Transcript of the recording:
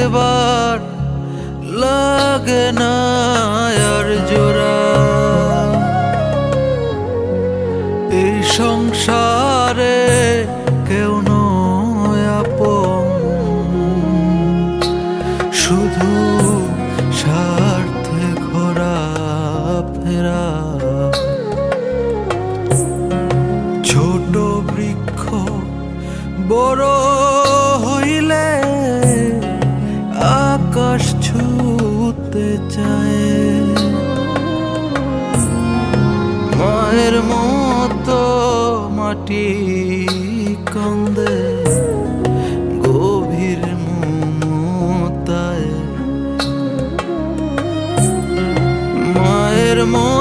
একবার লাগে না আর জোড়া। এই সংসারে কেউ আপন। শুধু স্বার্থে ঘোরা ফেরা। ছোট বৃক্ষ, বড় আকাশ ছুতে চায়। মায়ের মতো মাটি কান্দে গভীর মমতায়। মায়ের মতো